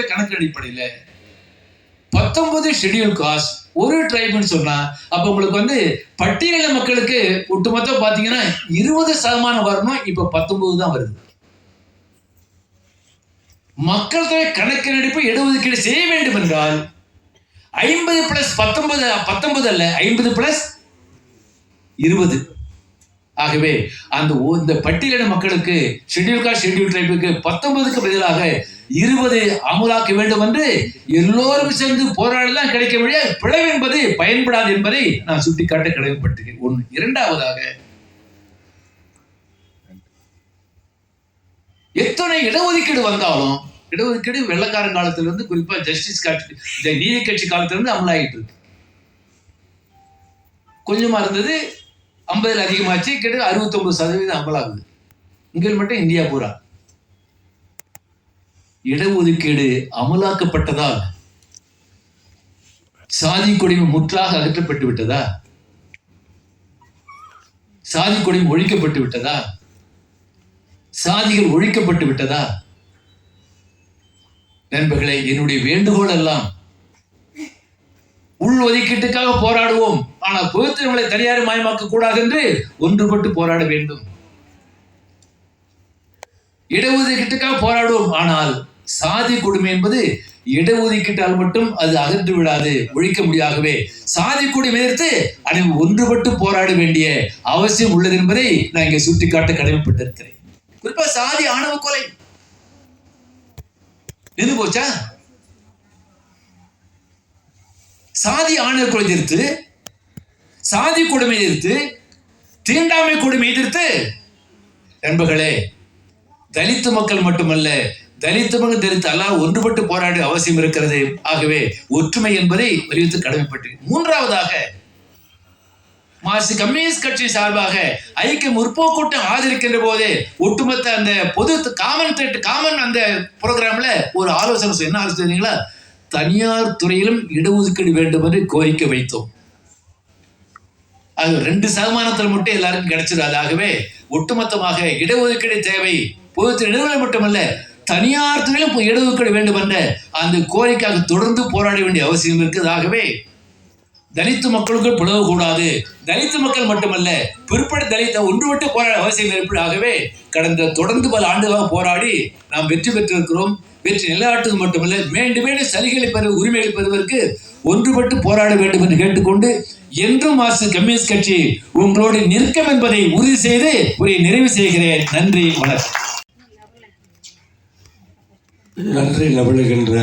கணக்கு அடிப்படையில் பத்தொன்பது ஷெடியூல் காஸ்ட் ஒரு ட்ரைப்னு சொன்னா அப்ப உங்களுக்கு வந்து பட்டியல மக்களுக்கு ஒட்டுமொத்த பாத்தீங்கன்னா இருபது சதமானம் வரணும் இப்ப பத்தொன்பது தான் வருது. மக்கள் தொகை கணக்கெடுப்பு இடஒதுக்கீடு செய்ய வேண்டும் என்றால் ஐம்பது பிளஸ் பத்தொன்பது பத்தொன்பது அல்ல ஐம்பது பிளஸ் இருபது. ஆகவே அந்த இந்த பட்டியலின மக்களுக்கு ஷெட்யூல் காஸ்ட் ஷெட்யூல் ட்ரைபுக்கு பத்தொன்பதுக்கு பதிலாக இருபது அமுலாக்க வேண்டும் என்று எல்லோரும் சேர்ந்து போராடலாம். கிடைக்க முடியாது பிளவு என்பது பயன்படாது என்பதை நான் சுட்டிக்காட்ட கடமைப்பட்டிருக்கேன் ஒன்று இரண்டாவதாக எத்தனை இடஒதுக்கீடு வந்தாலும் இடஒதுக்கீடு வெள்ளக்காரன் காலத்திலிருந்து குறிப்பா ஜஸ்டிஸ் கட்சி நீதி கட்சி காலத்திலிருந்து அமலாகிட்டு இருக்கு. கொஞ்சமா இருந்தது ஐம்பதுல அதிகமாச்சு கிட்ட அறுபத்தொன்பது சதவீதம் அமலாகுது. இங்கே மட்டும் இந்தியா பூரா. இடஒதுக்கீடு அமலாக்கப்பட்டதால் சாதி கொடிமை முற்றாக அகற்றப்பட்டு விட்டதா? சாதி கொடிமை ஒழிக்கப்பட்டு விட்டதா? சாதிகள் ஒழிக்கப்பட்டு விட்டதா? நண்பர்களே என்னுடைய வேண்டுகோள் எல்லாம் உள் ஒதுக்கீட்டுக்காக போராடுவோம். ஆனால் பொதுத்திறங்களை தனியார் மயமாக்க கூடாது என்று ஒன்றுபட்டு போராட வேண்டும். இடஒதுக்கீட்டுக்காக போராடுவோம். ஆனால் சாதி கொடுமை என்பது இடஒதுக்கீட்டால் மட்டும் அது அகன்று விடாது ஒழிக்க முடியாகவே சாதி கொடுமை எதிர்த்து அனைவரும் ஒன்றுபட்டு போராட வேண்டிய அவசியம் உள்ளது என்பதை நான் இங்கே சுட்டிக்காட்ட கடமைப்பட்டிருக்கிறேன். குறிப்பா சாதி ஆணவ கொலை. நின்று போச்சா? சாதி ஆணவ கொலை எதிர்த்து சாதி கொடுமை எதிர்த்து தீண்டாமை கொடுமை எதிர்த்து நண்பர்களே தலித்து மக்கள் மட்டுமல்ல தலித்து மக்கள் தலித்து ஒன்றுபட்டு போராட அவசியம் இருக்கிறது. ஆகவே ஒற்றுமை என்பதை வலியுறுத்தி கடமைப்பட்டு மூன்றாவதாக மார்க்சிஸ்ட் கம்யூனிஸ்ட் கட்சி சார்பாக ஐக்கிய முற்போக்கூட்டம் ஆதரிக்கின்ற போது ஒட்டுமொத்த அந்த பொது காமன் திட்ட காமன் அந்த ப்ரோக்ராம்ல ஒரு ஆலோசனை என்ன ஆலோசனைங்களா தனியார் துறையிலும் இடஒதுக்கீடு வேண்டும் என்று கோரிக்கை வைத்தோம். அது ரெண்டு சதமானத்தில் மட்டும் எல்லாருக்கும் கிடைச்சிடாது. ஆகவே ஒட்டுமொத்தமாக இடஒதுக்கீடு தேவை பொது நிறுவனம் மட்டுமல்ல தனியார் துறையிலும் இப்போ இடஒதுக்கீடு வேண்டும் என்ற அந்த கோரிக்கையாக தொடர்ந்து போராட வேண்டிய அவசியம் இருக்குதாகவே தலித்து மக்களுக்கு பிளவக்கூடாது தலித்து மக்கள் மட்டுமல்ல பிற்பட தலித்த ஒன்றுபட்டு போராட அவசியம் ஏற்படாகவே கடந்த தொடர்ந்து பல ஆண்டுகளாக போராடி நாம் வெற்றி பெற்றிருக்கிறோம். வெற்றி நிலையாட்டுவது மட்டுமல்ல மீண்டும் மீண்டும் சலுகைகளை பெற உரிமைகளை பெறுவதற்கு ஒன்றுபட்டு போராட வேண்டும் என்று கேட்டுக்கொண்டு என்றும் மார்க்சிஸ்ட் கம்யூனிஸ்ட் கட்சி உங்களோடு நிற்கும் என்பதை உறுதி செய்து உரை நிறைவு செய்கிறேன். நன்றி வணக்கம். நன்றி நவிழுகின்ற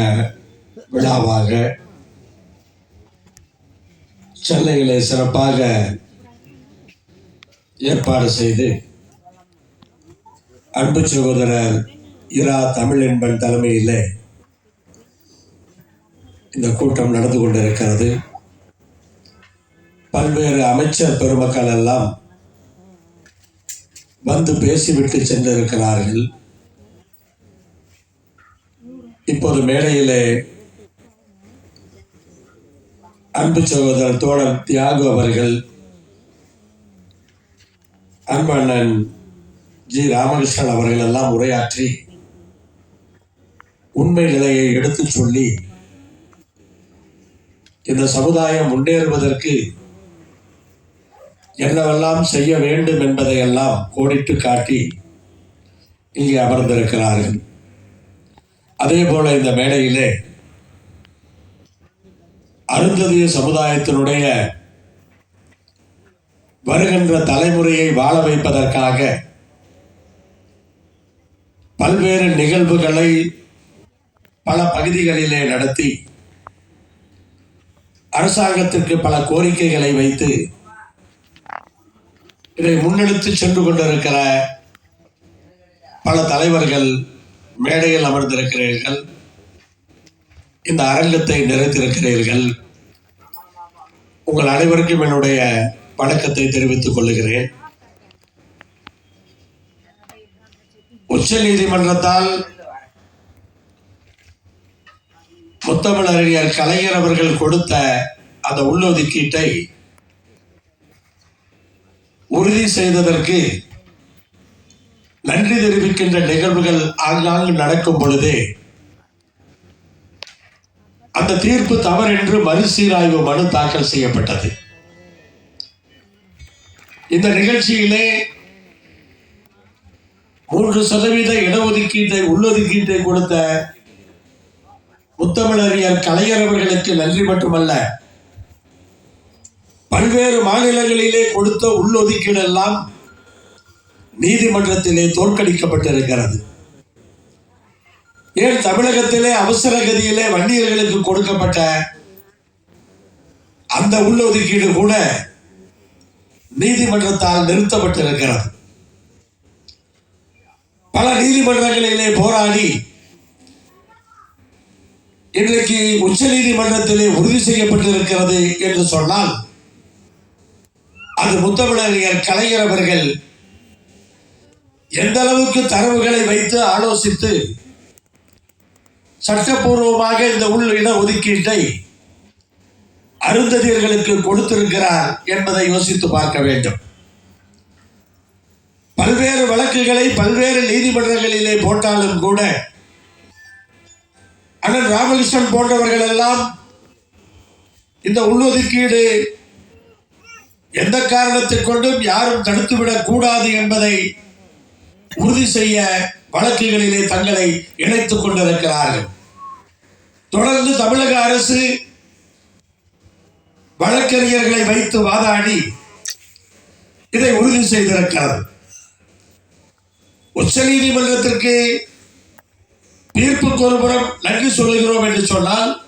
விழாவாக சென்னையிலே சிறப்பாக ஏற்பாடு செய்து அன்பு சகோதரர் இரா தமிழென்பன் தலைமையிலே இந்த கூட்டம் நடந்து கொண்டிருக்கிறது. பல்வேறு அமைச்சர் பெருமக்கள் எல்லாம் வந்து பேசிவிட்டு சென்றிருக்கிறார்கள். இப்போது மேடையிலே அன்பு சகோதரர் தோழர் தியாகு அவர்கள் அன்பண்ணன் ஜி ராமகிருஷ்ணன் அவர்கள் எல்லாம் உரையாற்றி உண்மை நிலையை எடுத்து சொல்லி இந்த சமுதாயம் முன்னேறுவதற்கு என்னவெல்லாம் செய்ய வேண்டும் என்பதையெல்லாம் கோடிட்டு காட்டி இங்கே அமர்ந்திருக்கிறார்கள். அதே போல இந்த மேடையிலே அருந்ததிய சமுதாயத்தினுடைய வருகின்ற தலைமுறையை வாழ வைப்பதற்காக பல்வேறு நிகழ்வுகளை பல பகுதிகளிலே நடத்தி அரசாங்கத்திற்கு பல கோரிக்கைகளை வைத்து இதை முன்னெடுத்து சென்று கொண்டிருக்கிற பல தலைவர்கள் மேடையில் அமர்ந்திருக்கிறீர்கள். இந்த அரங்கத்தை நிறைத்திருக்கிறீர்கள். உங்கள் அனைவருக்கும் என்னுடைய வணக்கத்தை தெரிவித்துக் கொள்கிறேன். உச்ச நீதிமன்றத்தால் முத்தமிழறிஞர் கலைஞர் அவர்கள் கொடுத்த அந்த உள்ளொதுக்கீட்டை உறுதி செய்ததற்கு நன்றி தெரிவிக்கின்ற நிகழ்வுகள் ஆங்காங்கு நடக்கும் பொழுது அந்த தீர்ப்பு தவறு என்று மறுசீராய்வு மனு தாக்கல் செய்யப்பட்டது. இந்த நிகழ்ச்சியிலே மூன்று சதவீத இடஒதுக்கீட்டை உள்ளொதுக்கீட்டை கொடுத்த முத்தமிழறிஞர் கலைஞரவர்களுக்கு நன்றி மட்டுமல்ல பல்வேறு மாநிலங்களிலே கொடுத்த உள்ளொதுக்கீடு எல்லாம் நீதிமன்றத்திலே தோற்கடிக்கப்பட்டிருக்கிறது. ஏன் தமிழகத்திலே அவசர கதியிலே வன்னியர்களுக்கு கொடுக்கப்பட்ட அந்த உள்ளொதுக்கீடு கூட நீதிமன்றத்தால் நிறுத்தப்பட்டிருக்கிறது. பல நீதிமன்றங்களிலே போராடி இன்றைக்கு உச்ச நீதிமன்றத்திலே உறுதி செய்யப்பட்டிருக்கிறது என்று சொன்னால் அது முத்தமிழறிஞர் கலைஞர் அவர்கள் எந்த அளவுக்கு தரவுகளை வைத்து ஆலோசித்து சட்டப்பூர்வமாக இந்த உள் இட ஒதுக்கீட்டை அருந்ததியர்களுக்கு கொடுத்திருக்கிறார் என்பதை யோசித்து பார்க்க வேண்டும். பல்வேறு வழக்குகளை பல்வேறு நீதிமன்றங்களிலே போட்டாலும் கூட அண்ணன் ராமகிருஷ்ணன் போன்றவர்கள் எல்லாம் இந்த உள்ளொதுக்கீடு எந்த காரணத்தை கொண்டும் யாரும் தடுத்துவிடக் கூடாது என்பதை உறுதி செய்ய வழக்குகளிலே தங்களை இணைத்துக் கொண்டிருக்கிறார்கள். தொடர்ந்து தமிழக அரசு வழக்கறிஞர்களை வைத்து வாதாடி இதை உறுதி செய்திருக்கிறது. உச்ச நீதிமன்றத்திற்கு தீர்ப்புக்கு ஒருபுறம் நன்றி சொல்லுகிறோம் என்று சொன்னால்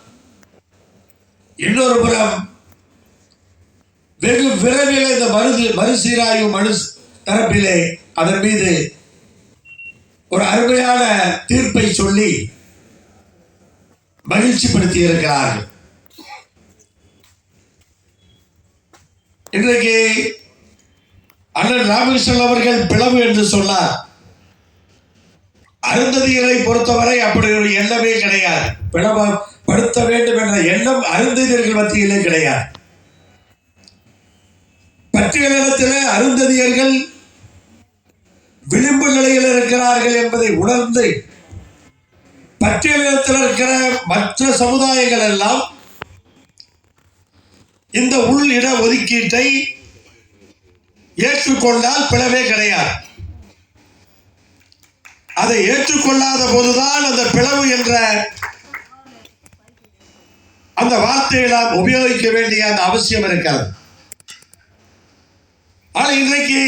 இன்னொரு புறம் வெகு விரைவில் இந்த மருது மறுசீராய்வு மனு தரப்பிலே அதன் மீது ஒரு அருமையான தீர்ப்பை சொல்லி மகிழ்ச்சிப்படுத்தி இருக்கிறார்கள் இன்றைக்கு அண்ணன் ராமகிருஷ்ணன் அவர்கள் பிளவு என்று சொன்னார். அருந்ததியரை பொறுத்தவரை அப்படி ஒரு எண்ணமே கிடையாது. பிளவப்படுத்த வேண்டும் என்ற எண்ணம் அருந்ததியர்கள் மத்தியிலே கிடையாது. பட்டியலிடத்திலே அருந்ததியர்கள் விளிம்பு நிலையில் இருக்கிறார்கள் என்பதை உணர்ந்து பட்டியலிடத்தில் இருக்கிற மற்ற சமுதாயங்கள் எல்லாம் இந்த உள் இட ஒதுக்கீட்டை ஏற்றுக்கொண்டால் பிளவே கிடையாது. அதை ஏற்றுக்கொள்ளாத போதுதான் அந்த பிளவு என்ற அந்த வார்த்தையை நாம் உபயோகிக்க வேண்டிய அந்த அவசியம் இருக்கிறது. ஆனால் இன்றைக்கு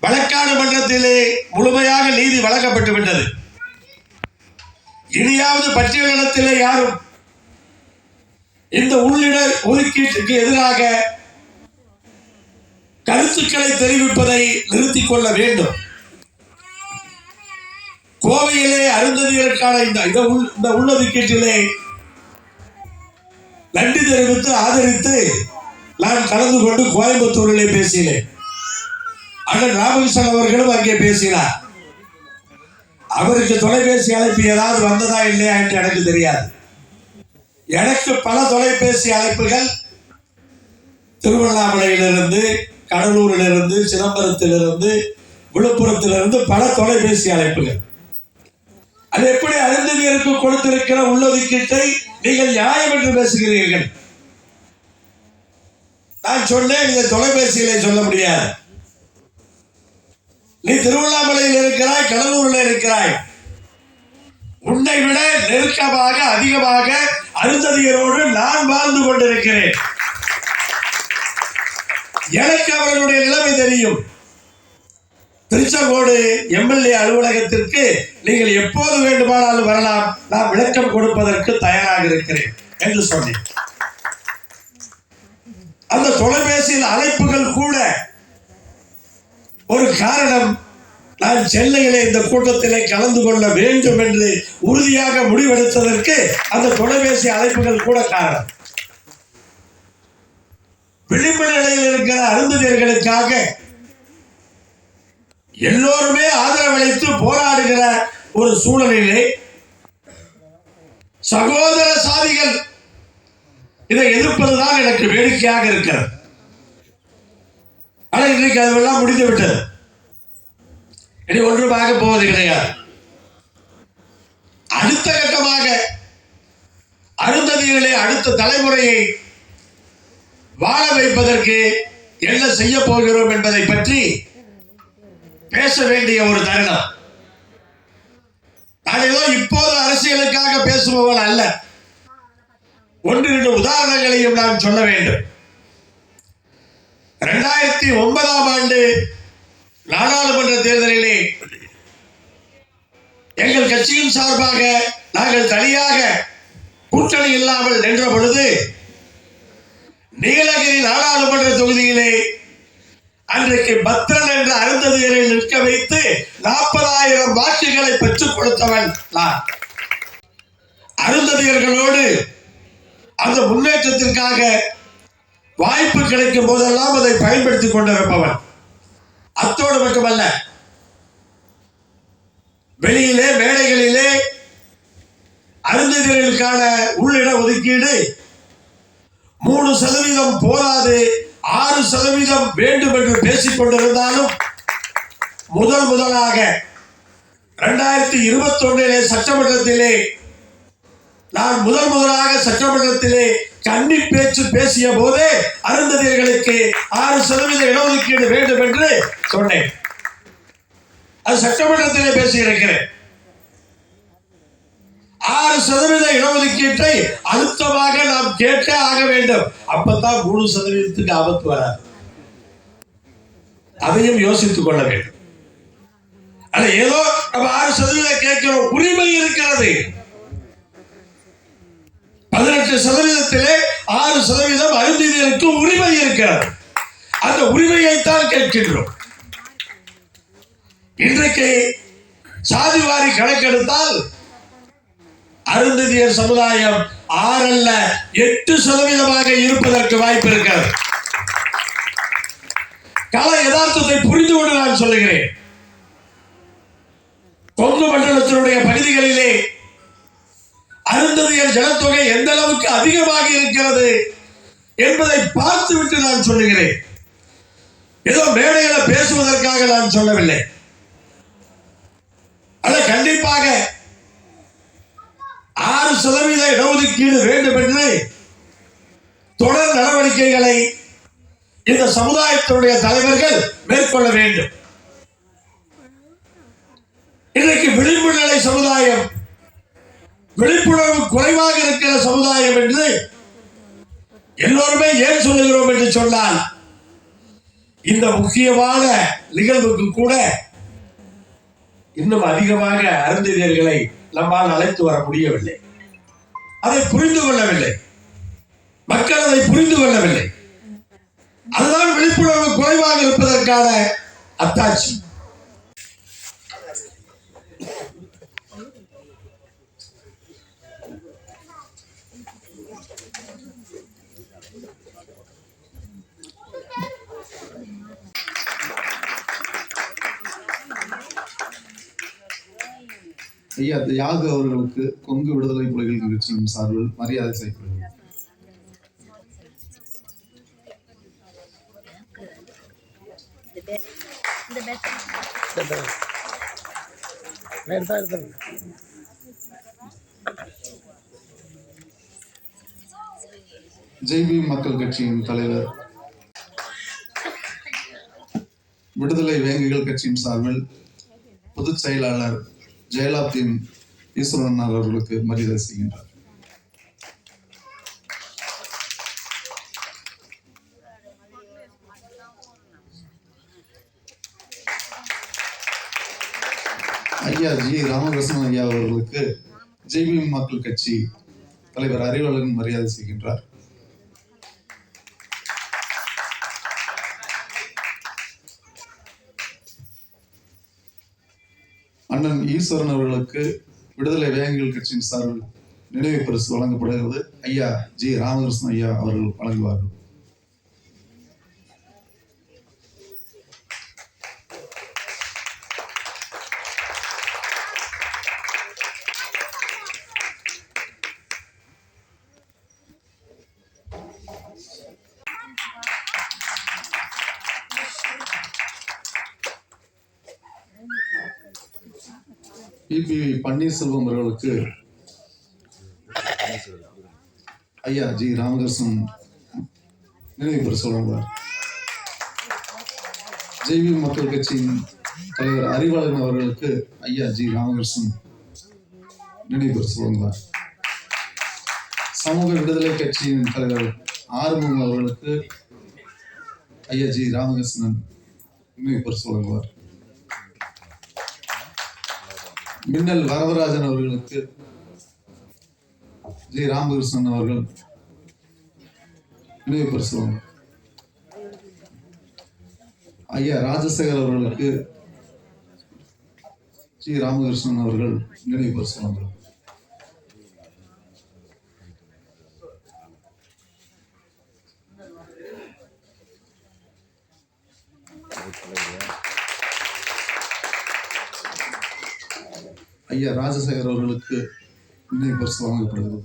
வழக்காடு மன்றத்திலே முழுமையாக நீதி வழங்கப்பட்டு விட்டது. இனியாவது பட்டியலிடத்திலே யாரும் இந்த உள்ளிட ஒதுக்கீட்டுக்கு எதிராக கருத்துக்களை தெரிவிப்பதை நிறுத்திக் கொள்ள வேண்டும். கோவையிலே அருந்ததியருக்கான இந்த உள்- இந்த உள்ளொதுக்கீட்டிலே நன்றி தெரிவித்து ஆதரித்து நான் கலந்து கொண்டு கோயம்புத்தூரிலே பேசினேன். அண்ணன் ராமகிருஷ்ணன் அவர்களும் அங்கே பேசினார். அவருக்கு தொலைபேசி அழைப்பு ஏதாவது வந்ததா இல்லையா என்று எனக்கு தெரியாது. எனக்கு பல தொலைபேசி அழைப்புகள் திருவண்ணாமலையிலிருந்து கடலூரிலிருந்து சிதம்பரத்திலிருந்து விழுப்புரத்திலிருந்து பல தொலைபேசி அழைப்புகள். அது எப்படி அருந்ததியருக்கு கொடுத்திருக்கிற உள்ளொதுக்கீட்டை நீங்கள் நியாயம் என்று பேசுகிறீர்கள்? நான் சொன்னேன் இதை தொலைபேசியிலே சொல்ல முடியாது. நீ திருவண்ணாமலையில் இருக்கிறாய் கடலூரில் இருக்கிறாய். உன்னை விட நெருக்கமாக அதிகமாக அருந்ததியரோடு நான் வாழ்ந்து கொண்டிருக்கிறேன். எனக்கு அவர்களுடைய நிலைமை தெரியும். திருச்செங்கோடு எம்எல்ஏ அலுவலகத்திற்கு நீங்கள் எப்போது வேண்டுமானாலும் வரலாம். நான் விளக்கம் கொடுப்பதற்கு தயாராக இருக்கிறேன் என்று சொன்னேன். அந்த தொலைபேசியில் அழைப்புகள் கூட ஒரு காரணம் நான் சென்னையிலே இந்த கூட்டத்திலே கலந்து கொள்ள வேண்டும் என்று உறுதியாக முடிவெடுத்ததற்கு அந்த தொலைபேசி அழைப்புகள் கூட காரணம். விளிம்பு நிலையில் இருக்கிற அருந்ததியர்களுக்காக எல்லோருமே ஆதரவளித்து போராடுகிற ஒரு சூழலிலே சகோதர சாதிகள் இதை எதிர்ப்பதுதான் எனக்கு வேடிக்கையாக இருக்கிறது. ஆனால் இன்றைக்கு அதுவெல்லாம் முடிந்து விட்டது இனி ஒன்றுமாக போவது கிடையாது. அடுத்த கட்டமாக அருந்ததிகளை அடுத்த தலைமுறையை வாழ வைப்பதற்கு என்ன செய்ய போகிறோம் என்பதை பற்றி பேச வேண்டிய ஒரு தருணம். நான் ஏதோ இப்போது அரசியலுக்காக பேசுபவன் அல்ல. ஒன்று இரண்டு உதாரணங்களையும் நான் சொல்ல வேண்டும். ரெண்டாயிரத்தி ஒன்பதாம் ஆண்டு நாடாளுமன்ற தேர்தலிலே எங்கள் கட்சியின் சார்பாக நாங்கள் தனியாக கூட்டணி இல்லாமல் நின்ற பொழுது நீலகிரி நாடாளுமன்ற தொகுதியிலே அன்றைக்கு பத்ரன் என்ற அருந்ததியரை நிற்க வைத்து நாற்பதாயிரம் வாக்குகளை பெற்றுக் கொடுத்தவன் நான். அருந்ததியர்களோடு அந்த முன்னேற்றத்திற்காக வாய்ப்பு கிடைக்கும் போதெல்லாம் அதை பயன்படுத்திக் கொண்டிருப்பவன். அத்தோடு மட்டுமல்ல வெளியிலே மேடைகளிலே அருந்ததியர்களுக்கான உள்ளிட ஒதுக்கீடு மூணு சதவீதம் போதாது ஆறு சதவீதம் வேண்டும் என்று பேசிக் கொண்டிருந்தாலும் முதல் முதலாக இரண்டாயிரத்தி இருபத்தி ஒன்றிலே சட்டமன்றத்திலே நான் முதல் முதலாக சட்டமன்றத்திலே கன்னி பேச்சு பேசிய போதே அருந்ததியர்களுக்கு ஆறு சதவீத இடஒதுக்கீடு வேண்டும் என்று சொன்னேன். அது சட்டமன்றத்திலே பேசியிருக்கிறேன். ஆறு சதவீத இடஒதுக்கீட்டை அழுத்தமாக நாம் கேட்டே ஆக வேண்டும். அப்பதான் மூணு சதவீதத்துக்கு ஆபத்து வராது. அதையும் யோசித்துக் கொள்ள வேண்டும். ஏதோ நம்ம ஆறு சதவீதம் கேட்கிறோம். உரிமை இருக்கிறது. பதினெட்டு சதவீதத்திலே ஆறு சதவீதம் அருந்தினருக்கு உரிமை இருக்கிறது. அந்த உரிமையைத்தான் கேட்கின்றோம். இன்றைக்கு சாதிவாரி கணக்கெடுத்தால் அருந்ததியர் சமுதாயம் ஆறல்ல எட்டு சதவீதமாக இருப்பதற்கு வாய்ப்பு இருக்கிறது. கல யதார்த்தத்தை புரிந்து கொண்டு நான் சொல்லுகிறேன். கொங்கு மண்டலத்தினுடைய பகுதிகளிலே அருந்ததியர் ஜனத்தொகை எந்த அளவுக்கு அதிகமாக இருக்கிறது என்பதை பார்த்துவிட்டு நான் சொல்லுகிறேன். ஏதோ மேடையில பேசுவதற்காக நான் சொல்லவில்லை. அல்ல கண்டிப்பாக ஆறு சதவீத இடஒதுக்கீடு வேண்டும் என்று தொடர் நடவடிக்கைகளை இந்த சமுதாயத்தினுடைய தலைவர்கள் மேற்கொள்ள வேண்டும். இன்றைக்கு விளிம்பு நிலை சமுதாயம் விழிப்புணர்வு குறைவாக இருக்கிற சமுதாயம் என்று எல்லோருமே ஏன் சொல்லுகிறோம் என்று சொன்னால் இந்த முக்கியமான நிகழ்வுக்கு கூட இன்னும் அதிகமாக அருந்ததியர்களை நம்மால் அழைத்து வர முடியவில்லை. அதை புரிந்து கொள்ளவில்லை. மக்கள் அதை புரிந்து கொள்ளவில்லை. அதுதான் விழிப்புணர்வு குறைவாக இருப்பதற்கான அத்தாட்சி. ஐயா தியாகு அவர்களுக்கு கொங்கு விடுதலை புலிகள் கட்சியின் சார்பில் மரியாதை செய்யப்படுகிறது ஜெய்பி மக்கள் கட்சியின் தலைவர். விடுதலை வேங்கைகள் கட்சியின் சார்பில் பொதுச் செயலாளர் ஜெயலலிதா ஈஸ்வரன் அவர்களுக்கு மரியாதை செய்கின்றார். ஐயா ஜி ராமகிருஷ்ணன் ஐயா அவர்களுக்கு ஜெய்பி மக்கள் கட்சி தலைவர் அறிவாளன் மரியாதை செய்கின்றார். அண்ணன் ஈஸ்வரன் அவர்களுக்கு விடுதலை வேங்கிகள் கட்சியின் சார்பில் நினைவு பரிசு வழங்கப்படுகிறது. ஐயா ஜி ராமகிருஷ்ணன் ஐயா அவர்கள் வழங்குவார்கள். பன்னீர்செல்வம் அவர்களுக்கு ஐயா ஜி ராமகிருஷ்ணன் நினைவு பெற வழங்குவார் ஜெய்வி மக்கள் கட்சியின் தலைவர் அறிவாளன் அவர்களுக்கு ஐயா ஜி ராமகிருஷ்ணன் நினைவு பெற வழங்குவார் சமூக விடுதலை கட்சியின் தலைவர் ஆறுமுகம் அவர்களுக்கு ஐயா ஜி ராமகிருஷ்ணன் நினைவு பெற வழங்குவார் மின்னல் வரதராஜன் அவர்களுக்கு ஜி. ராமகிருஷ்ணன் அவர்கள் நினைவு பரிசு ஐயா ராஜசேகர் அவர்களுக்கு ஜி. ராமகிருஷ்ணன் அவர்கள் நினைவு பரிசு ஐயா ராஜசேகர் அவர்களுக்கு நினைவு பரிசு வழங்கப்படுகிறது.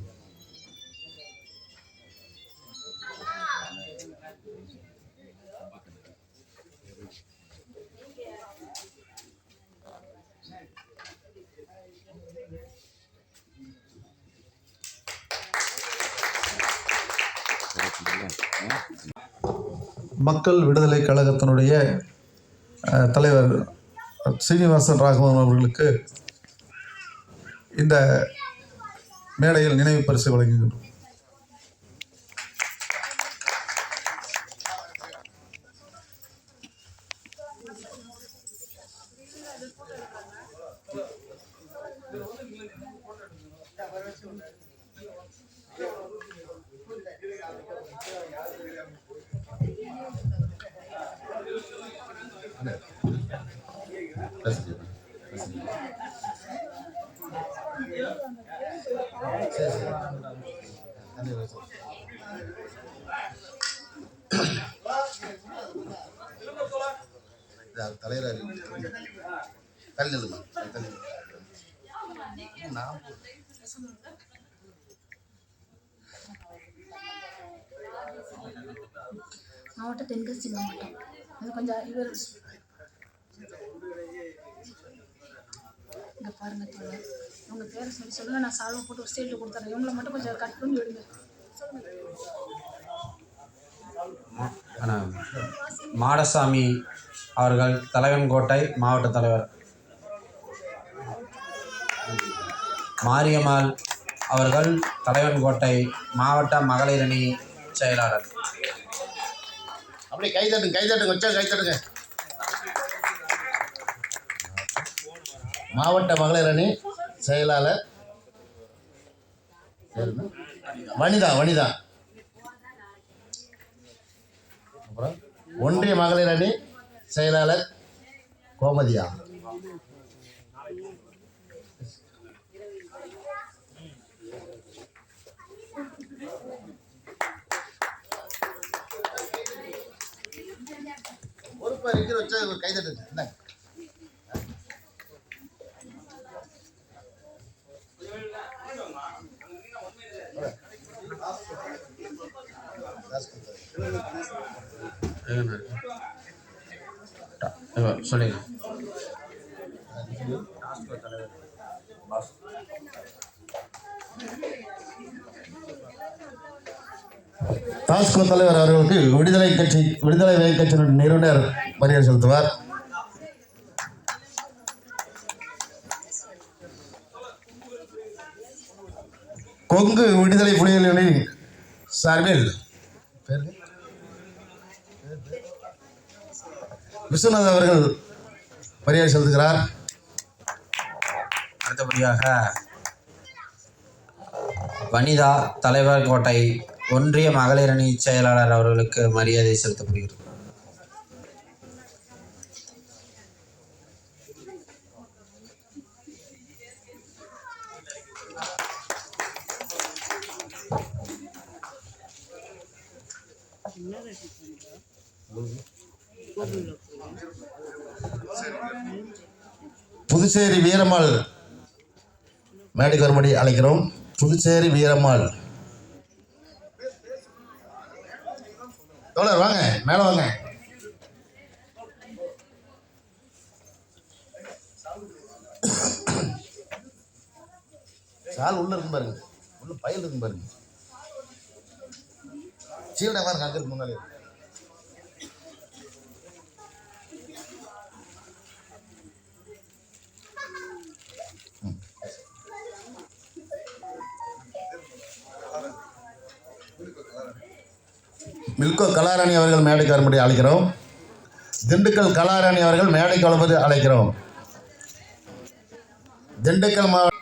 மக்கள் விடுதலை கழகத்தினுடைய தலைவர் சீனிவாசன் ராகவன் அவர்களுக்கு இந்த மேடையில் நினைவு பரிசு வழங்குகின்றோம். தலைவர் தள்ளி நில்லுமா தள்ளி நான் மாவட்ட தென்காசி மாவட்டம். அது கொஞ்சம் இவர் இங்கே பாருங்க தோழர் உங்கள் பேரை சொல்லி சொல்லுங்க நான் சால்வை போட்டு ஒரு ஸ்டேட்டில் கொடுத்துறேன். இவங்களை மட்டும் கொஞ்சம் கட் பண்ணி விடுங்க மாடசாமி அவர்கள் தலைவன்கோட்டை மாவட்ட தலைவர். மாரியம்மாள் அவர்கள் தலைவன்கோட்டை மாவட்ட மகளிர் அணி செயலாளர். அப்படியே கை தட்டுங்க கை தட்டுங்க வச்சா கை மாவட்ட மகளிர் அணி செயலாளர். வனிதா வனிதா. அப்புறம் ஒன்றிய மகளிர் அணி செயலாளர் கோமதியா. பொறுப்பாக இருக்கிற வச்சா என்ன? சொல்லுங்க. டாஸ்கோ தலைவர் அவர்களுக்கு விடுதலை கட்சி விடுதலை வேலை கட்சியினுடைய நிறுவனர் மரியாதை செலுத்துவார். கொங்கு விடுதலை புலிகளின் சார்பில் விஸ்வநாத் அவர்கள் மரியாதை செலுத்துகிறார். அடுத்தபடியாக வனிதா தலைவர் கோட்டை ஒன்றிய மகளிர் அணி செயலாளர் அவர்களுக்கு மரியாதை செலுத்தப்படுகிறது. புதுச்சேரி வீரம்மாள் மேடைக்கு வரும்படி அழைக்கிறோம். புதுச்சேரி வீரம்மாள். தோழர் வாங்க மேலே வாங்க. சால் உள்ள இருக்கும் பாருங்க. உள்ள பயில் இருக்கும் பாருங்க. சீல்டா பாருங்க அங்கே இருக்கு முன்னாலே. மில்கோ கலாராணி அவர்கள் மேடைக்கு வரும்படி அழைக்கிறோம். திண்டுக்கல் கலாராணி அவர்கள் மேடைக்கு வரும்படி அழைக்கிறோம். திண்டுக்கல் மாவட்ட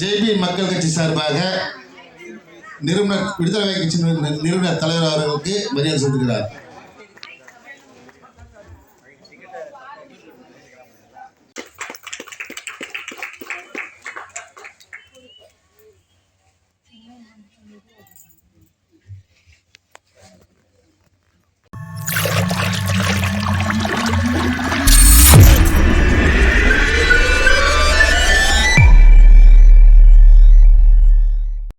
ஜேபி மக்கள் கட்சி சார்பாக நிறுவனர் விடுதலை கட்சி நிறுவனர் தலைவர் அவர்களுக்கு மரியாதை செலுத்துகிறார்.